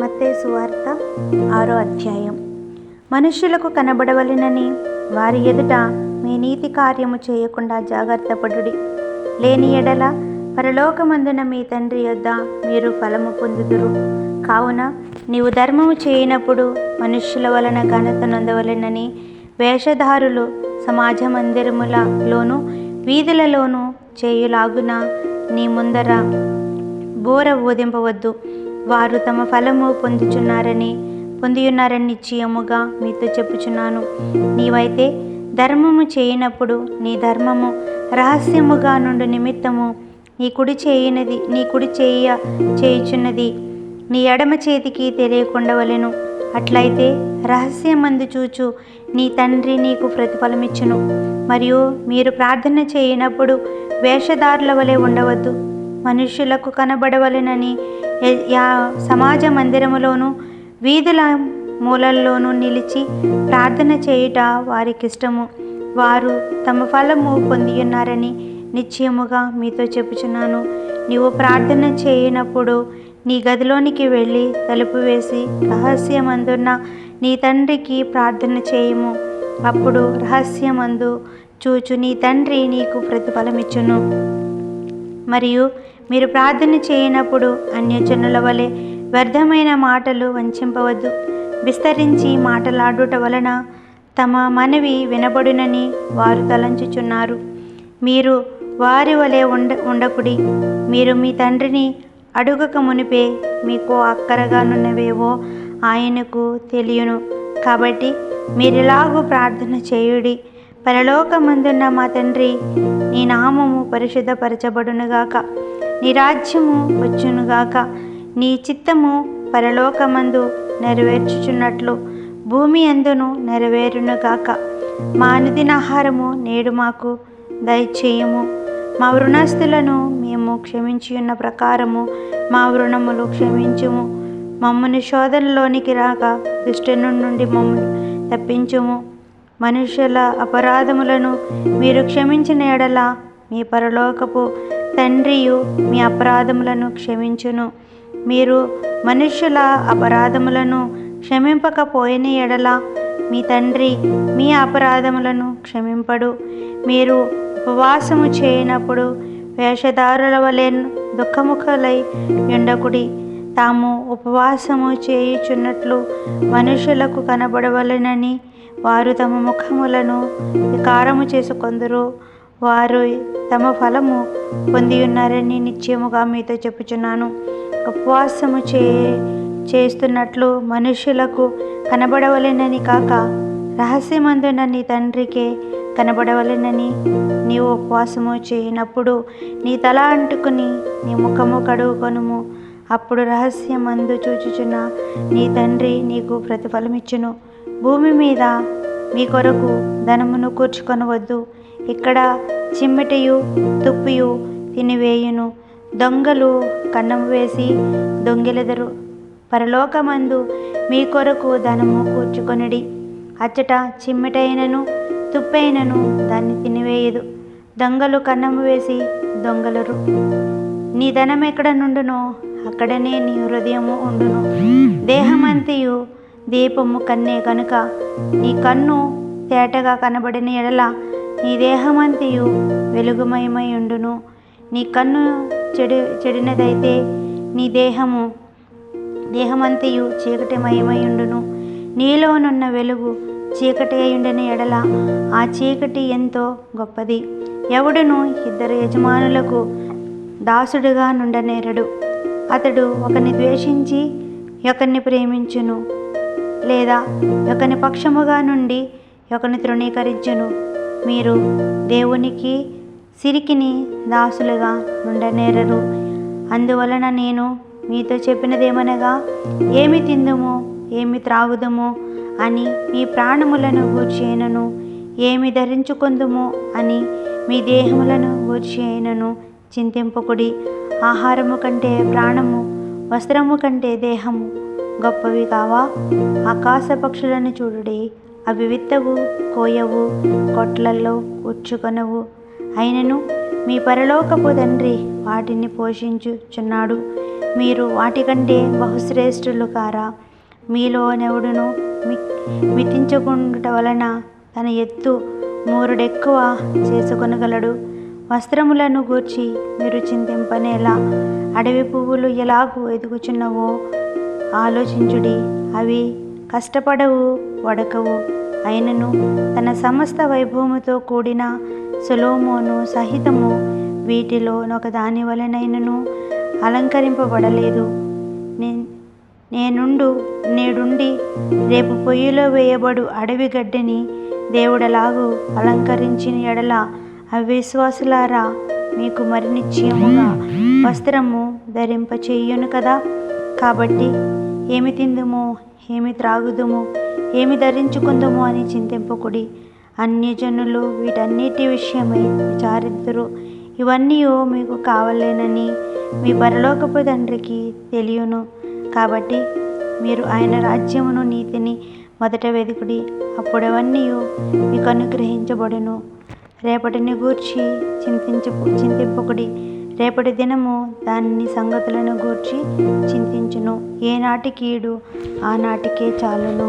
మత్తయి సువార్త ఆరో అధ్యాయం. మనుష్యులకు కనబడవలెనని వారి ఎదుట మీ నీతి కార్యము చేయకుండా జాగ్రత్తపడుడి లేని ఎడల పరలోకమందున మీ తండ్రి యొద్ద మీరు ఫలము పొందుదురు. కావున నీవు ధర్మము చేయనప్పుడు మనుష్యుల వలన ఘనత నొందవలెనని వేషధారులు సమాజ మందిరములలోను వీధులలోనూ చేయులాగున నీ ముందర బోర ఊదింపవద్దు. వారు తమ ఫలము పొందుచున్నారని పొందియున్నారని నిశ్చయముగా మీతో చెప్పుచున్నాను. నీవైతే ధర్మము చేయనప్పుడు నీ ధర్మము రహస్యముగా నుండి నిమిత్తము నీ కుడి చేయనది నీ కుడి చేయ చేయుచున్నది. నీ ఎడమ చేతికి తెలియకుండవలెను. అట్లయితే రహస్యమందు చూచు నీ తండ్రి నీకు ప్రతిఫలమిచ్చును. మరియు మీరు ప్రార్థన చేయనప్పుడు వేషధారుల వలె ఉండవద్దు. మనుష్యులకు కనబడవలెనని యా సమాజ మందిరములోను వీధుల మూలల్లోనూ నిలిచి ప్రార్థన చేయుట వారికిష్టము. వారు తమ ఫలము పొందియున్నారని నిశ్చయముగా మీతో చెప్పుచున్నాను. నీవు ప్రార్థన చేయనప్పుడు నీ గదిలోనికి వెళ్ళి తలుపు వేసి రహస్యమందున్న నీ తండ్రికి ప్రార్థన చేయము. అప్పుడు రహస్యమందు చూచు నీ తండ్రి నీకు ప్రతిఫలమిచ్చును. మరియు మీరు ప్రార్థన చేయనప్పుడు అన్యజనుల వలె వ్యర్థమైన మాటలు వంచింపవద్దు. విస్తరించి మాటలాడుట వలన తమ మనవి వినబడునని వారు తలంచుచున్నారు. మీరు వారి వలె ఉండ ఉండకుడి. మీరు మీ తండ్రిని అడుగక మునిపే మీకు అక్కరగానున్నవేవో ఆయనకు తెలియను. కాబట్టి మీరిలాగూ ప్రార్థన చేయుడి. పరలోకమందున్న మా తండ్రి నీ నామము పరిశుద్ధపరచబడునుగాక. నీ రాజ్యము వచ్చునుగాక. నీ చిత్తము పరలోకమందు నెరవేర్చుచున్నట్లు భూమి అందును నెరవేరునుగాక. మా అనుదినాహారము నేడు మాకు దయచేయము. మా రుణస్థులను మేము క్షమించి ఉన్న ప్రకారము మా వృణములు క్షమించుము. మమ్మల్ని శోధనలోనికి రాక దుష్టుని నుండి మమ్మల్ని తప్పించుము. మనుషుల అపరాధములను మీరు క్షమించిన ఎడల మీ పరలోకపు తండ్రియు మీ అపరాధములను క్షమించును. మీరు మనుష్యుల అపరాధములను క్షమింపకపోయిన ఎడల మీ తండ్రి మీ అపరాధములను క్షమింపడు. మీరు ఉపవాసము చేయనప్పుడు వేషధారుల వలె దుఃఖముఖలై ఉండకుడి తాము ఉపవాసము చేయుచున్నట్లు మనుషులకు కనబడవలెనని వారు తమ ముఖములను వికారము చేసుకొందరు. వారు తమ ఫలము పొంది ఉన్నారని నిశ్చయముగా మీతో చెప్పుచున్నాను. ఉపవాసము చే చేస్తున్నట్లు మనుషులకు కనబడవలెనని కాక రహస్యమందున నీ తండ్రికే కనబడవలెనని నీవు ఉపవాసము చేయనప్పుడు నీ తల అంటుకుని నీ ముఖము కడుగుకొనుము. అప్పుడు రహస్యమందు చూచుచున్న నీ తండ్రి నీకు ప్రతిఫలమిచ్చును. భూమి మీద మీ కొరకు ధనమును కూర్చుకొనవద్దు. ఇక్కడ చిమ్మెటయు తుప్పియు తినివేయును. దొంగలు కన్నం వేసి దొంగిలెదరు. పరలోకమందు మీ కొరకు ధనము కూర్చుకొనిడి. అచ్చట చిమ్మెటైనను తుప్పైనను దాన్ని తినివేయదు. దొంగలు కన్నము వేసి దొంగలరు. నీ ధనం ఎక్కడ నుండునో అక్కడనే నీ హృదయము ఉండును. దేహమంతియు దీపము కన్నే కనుక నీ కన్ను తేటగా కనబడిన ఎడల నీ దేహమంతియు వెలుగుమయమై ఉండును. నీ కన్ను చెడు చెడినదైతే నీ దేహము దేహమంతియు చీకటిమయమై ఉండును. నీలోనున్న వెలుగు చీకటి అయుండని ఎడల ఆ చీకటి ఎంతో గొప్పది. ఎవడును ఇద్దరు యజమానులకు దాసుడుగా నుండనేరడు. అతడు ఒకని ద్వేషించి ఒకరిని ప్రేమించును లేదా ఒకని పక్షముగా నుండి ఒకని తృణీకరించును. మీరు దేవునికి సిరికిని దాసులుగా ఉండనేరరు. అందువలన నేను మీతో చెప్పినదేమనగా ఏమి తిందుము? ఏమి త్రాగుదమో? అని మీ ప్రాణములను గూర్చేయనను. ఏమి ధరించుకుందుమో? అని మీ దేహములను గూర్చేయనను. చింతింపకుడి. ఆహారము కంటే ప్రాణము వస్త్రము కంటే దేహము గొప్పవి కావా? ఆకాశ పక్షులను చూడుడి. అవి విత్తవు కోయవు కొట్లల్లో కూర్చుకొనవు అయినను మీ పరలోకపు తండ్రి వాటిని పోషించుచున్నాడు మీరు వాటికంటే బహుశ్రేష్ఠులు కారా? మీలోనెవడును మి మితించకుండుట వలన తన ఎత్తు మూరుడెక్కువ చేసుకొనగలడు. వస్త్రములను గూర్చి మీరు చింతింపనేలా అడవి పువ్వులు ఎలాగూ ఎదుగుచున్నవో ఆలోచించుడి. అవి కష్టపడవు వడకవు. అయినను తన సమస్త వైభవముతో కూడిన సులోమోను సహితము వీటిలో ఒక దాని వలనైనను అలంకరింపబడలేదు. నేనుండు నేడుండి రేపు పొయ్యిలో వేయబడు అడవి గడ్డిని దేవుడలాగు అలంకరించిన ఎడల అవిశ్వాసులారా మీకు మరి నిశ్చయముగా వస్త్రము ధరింపచేయును కదా? కాబట్టి ఏమి తిందుము? ఏమి త్రాగుదుము? ఏమి ధరించుకుందాము అని చింతింపకుడి అన్యజనులు వీటన్నిటి విషయమై విచారిద్దరు ఇవన్నీ మీకు కావలేనని మీ పరలోకపు తండ్రికి తెలియను. కాబట్టి మీరు ఆయన రాజ్యమును నీతిని మొదట వెతుకుడి అప్పుడవన్నీ మీకు అనుగ్రహించబడును. రేపటిని గూర్చి చింతించ చింతింపకుడి రేపటి దినము దాని సంగతులను గూర్చి చింతించును. ఏనాటి కీడు ఆనాటికే చాలును.